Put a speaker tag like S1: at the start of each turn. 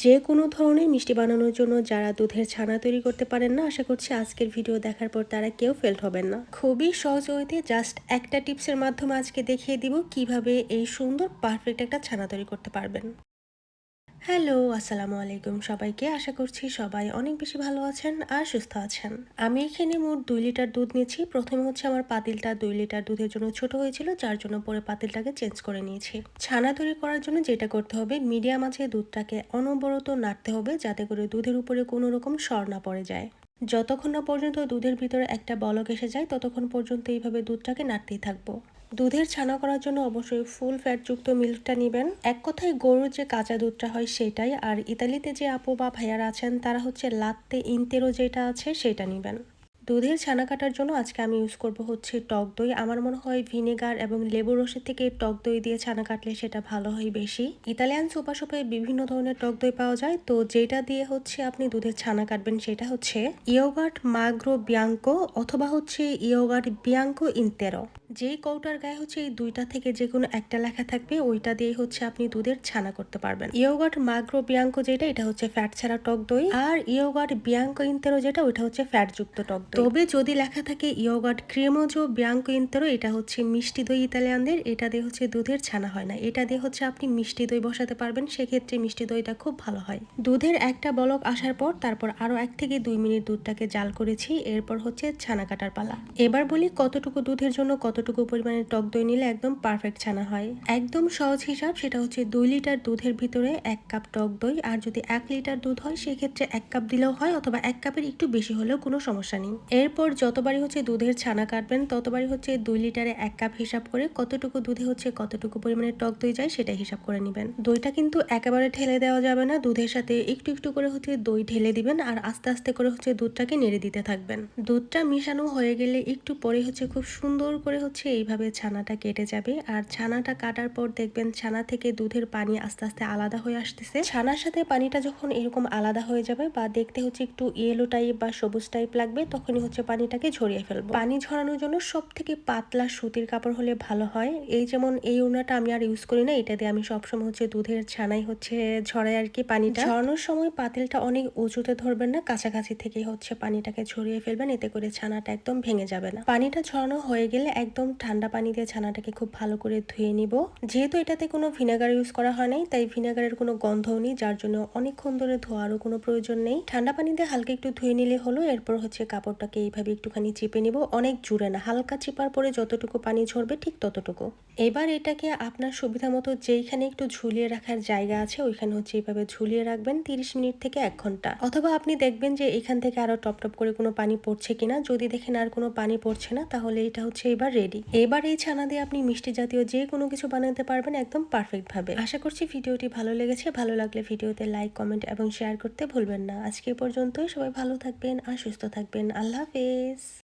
S1: যে কোনো ধরনের মিষ্টি বানানোর জন্য যারা দুধের ছানা তৈরি করতে পারেন না, আশা করছি আজকের ভিডিও দেখার পর তারা কেউ ফেল্ট হবেন না। খুবই সহজ ওয়েতে জাস্ট একটা টিপসের মাধ্যমে আজকে দেখিয়ে দিব কীভাবে এই সুন্দর পারফেক্ট একটা ছানা তৈরি করতে পারবেন। হ্যালো, আসসালামু আলাইকুম সবাইকে। আশা করছি সবাই অনেক বেশি ভালো আছেন আর সুস্থ আছেন। আমি এখানে মোট দুই লিটার দুধ নিয়েছি। প্রথমে হচ্ছে আমার পাতিলটা দুই লিটার দুধের জন্য ছোট হয়েছিল। যার জন্য পরে পাতিলটাকে চেঞ্জ করে নিয়েছি। ছানা তৈরি করার জন্য যেটা করতে হবে, মিডিয়াম আছে দুধটাকে অনবরত নাড়তে হবে যাতে করে দুধের উপরে কোনো রকম সর না পড়ে যায়। যতক্ষণ না পর্যন্ত দুধের ভিতরে একটা বলক এসে যায়, ততক্ষণ পর্যন্ত এইভাবে দুধটাকে নাড়তেই থাকব। দুধের ছানা করার জন্য অবশ্যই ফুল ফ্যাটযুক্ত মিল্কটা নেবেন। এক কথায় গরুর যে কাঁচা দুধটা হয় সেটাই, আর ইতালিতে যে আপু বা ভাইয়ারা আছেন, তারা হচ্ছে লাত্তে ইন্তেরো যেটা আছে সেটা নেবেন। দুধের ছানা কাটার জন্য আজকে আমি ইউজ করব হচ্ছে টক দই। আমার মনে হয় ভিনেগার এবং লেবু রসের থেকে টক দই দিয়ে ছানা কাটলে সেটা ভালো হয় বেশি। ইতালিয়ান সুপা শপে বিভিন্ন ধরনের টক দই পাওয়া যায়। তো যেটা দিয়ে হচ্ছে আপনি দুধের ছানা কাটবেন সেটা হচ্ছে ইয়োগার্ট মাগ্রো বিয়াঙ্কো অথবা হচ্ছে ইয়োগার্ট বিয়াঙ্কো ইনতেরো। যেই কৌটার গায়ে হচ্ছে এই দুইটা থেকে যে কোনো একটা লেখা থাকবে, ওইটা দিয়ে হচ্ছে আপনি দুধের ছানা করতে পারবেন। ইয়োগার্ট মাগ্রো বিয়াঙ্কো যেটা, এটা হচ্ছে ফ্যাট ছাড়া টক দই। আর ইয়োগার্ট বিয়াঙ্কো ইনতেরো যেটা, ওইটা হচ্ছে ফ্যাট যুক্ত টক তবে যদি লেখা থাকে ইয়োগার্ট ক্রেমোজো বিয়াঙ্কো ইনতেরো এটা হচ্ছে মিষ্টি দই ইতালিয়ানদের, এটা দিয়ে হচ্ছে দুধের ছানা হয় না। এটা দিয়ে হচ্ছে আপনি মিষ্টি দই বসাতে পারবেন, সেক্ষেত্রে মিষ্টি দইটা খুব ভালো হয়। দুধের একটা বলক আসার পর তারপর আরও এক থেকে দুই মিনিট দুধটাকে জাল করেছি, এরপর হচ্ছে ছানা কাটার পালা। এবার বলি কতটুকু দুধের জন্য কতটুকু পরিমাণে টক দই নিলে একদম পারফেক্ট ছানা হয়। একদম সহজ হিসাব, সেটা হচ্ছে দুই লিটার দুধের ভিতরে এক কাপ টক দই, আর যদি এক লিটার দুধ হয়, সেক্ষেত্রে এক কাপ দিলেও হয়, অথবা এক কাপের একটু বেশি হলেও কোনো সমস্যা নেই। এরপর যতবারই হচ্ছে দুধের ছানা কাটবেন, ততবারই হচ্ছে দুই লিটারে এক কাপ হিসাব করে কতটুকু দুধে হচ্ছে কতটুকু পরিমাণে টক দই যায় সেটা হিসাব করে নেবেন। দইটা কিন্তু একেবারে ঠেলে দেওয়া যাবে না, দুধের সাথে একটু একটু করে হচ্ছে দই ঢেলে দিবেন আর আস্তে আস্তে করে হচ্ছে দুধটাকে নেড়ে দিতে থাকবেন। দুধটা মিশানো হয়ে গেলে একটু পরে হচ্ছে খুব সুন্দর করে হচ্ছে এইভাবে ছানাটা কেটে যাবে আর ছানাটা কাটার পর দেখবেন ছানা থেকে দুধের পানি আস্তে আস্তে আলাদা হয়ে আসতেছে। ছানার সাথে পানিটা যখন এরকম আলাদা হয়ে যাবে বা দেখতে হচ্ছে একটু ইয়েলো টাইপ বা সবুজ টাইপ লাগবে তখনই হচ্ছে পানিটাকে ঝরিয়ে ফেলব। পানি ঝরানোর জন্য সব থেকে পাতলা সুতির কাপড় হলে ভালো হয়। এই যেমন এই ওনাটা আমি আর ইউজ করি না, এটা দিয়ে আমি সবসময় হচ্ছে দুধের ছানাই হচ্ছে ঝরাই আর কি পানিটা। ঝরানোর সময় পাতিলটা অনেক উঁচুতে ধরবেন না, কাছাকাছি থেকে হচ্ছে পানিটাকে ঝরিয়ে ফেলবেন, এতে করে ছানাটা একদম ভেঙে যাবে না। পানিটা ঝরানো হয়ে গেলে একদম ঠান্ডা পানি দিয়ে ছানাটাকে খুব ভালো করে ধুয়ে নিব। যেহেতু এটাতে কোনো ভিনেগার ইউজ করা হয় নাই, তাই ভিনেগারের কোনো গন্ধও নেই, যার জন্য অনেকক্ষণ ধরে ধোয়ারও কোনো প্রয়োজন নেই। ঠান্ডা পানি দিয়ে হালকা একটু ধুয়ে নিলে হলো, এরপর হচ্ছে কাপড়টাকে এইভাবে একটুখানি চেপে নিব, অনেক জুড়ে না, হালকা চিপার পরে যতটুকু পানি ঝরবে ঠিক ততটুকু। এবার এটাকে আপনার সুবিধা মতো যেইখানে একটু ঝুলিয়ে রাখার জায়গা আছে, ওইখানে হচ্ছে এইভাবে ঝুলিয়ে রাখবেন তিরিশ মিনিট থেকে এক ঘণ্টা। অথবা আপনি দেখবেন যে এখান থেকে আরও টপ টপ করে কোনো পানি পড়ছে কিনা, যদি দেখেন আর কোনো পানি পড়ছে না, তাহলে এটা হচ্ছে এবার রেডি এবার এই ছানা দিয়ে আপনি মিষ্টি জাতীয় যে কোনো কিছু বানাতে পারবেন একদম পারফেক্ট ভাবে। আশা করছি ভিডিওটি ভালো লেগেছে, ভালো লাগলে ভিডিওতে লাইক কমেন্ট এবং শেয়ার করতে ভুলবেন না। আজকে পর্যন্তই, সবাই ভালো থাকবেন আর সুস্থ থাকবেন। আল্লাহ হাফেজ।